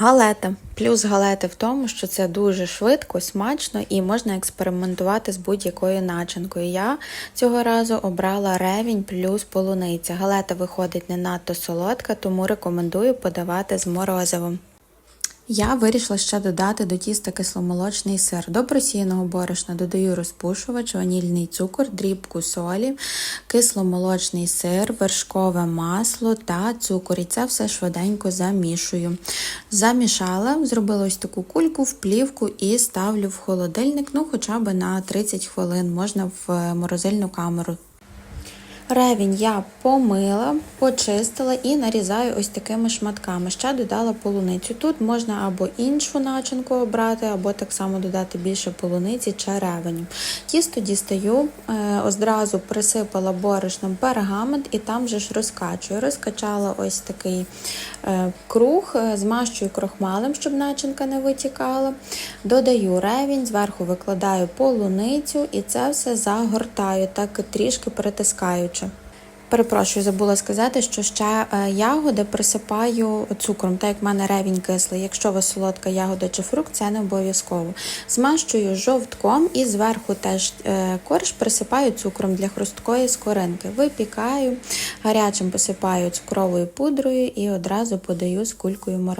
Галета. Плюс галети в тому, що це дуже швидко, смачно і можна експериментувати з будь-якою начинкою. Я цього разу обрала ревінь плюс полуниця. Галета виходить не надто солодка, тому рекомендую подавати з морозивом. Я вирішила ще додати до тіста кисломолочний сир. До просіяного борошна додаю розпушувач, ванільний цукор, дрібку солі, кисломолочний сир, вершкове масло та цукор. І це все швиденько замішую. Замішала, зробила ось таку кульку в плівку і ставлю в холодильник, ну хоча б на 30 хвилин, можна в морозильну камеру. Ревінь я помила, почистила і нарізаю ось такими шматками. Ще додала полуницю. Тут можна або іншу начинку обрати, або так само додати більше полуниці чи ревеню. Тісто дістаю, е, одразу присипала борошном пергамент і там же ж розкачую. Розкачала ось такий е, круг, е, змащую крохмалем, щоб начинка не витікала. Додаю ревінь, зверху викладаю полуницю і це все загортаю, так трішки притискаючи. Перепрошую, забула сказати, що ще е, ягоди присипаю цукром, так як в мене ревінь кислий. Якщо у вас солодка ягода чи фрукт, це не обов'язково. Змащую жовтком і зверху теж е, корж присипаю цукром для хрусткої скоринки. Випікаю, гарячим посипаю цукровою пудрою і одразу подаю з кулькою морозива.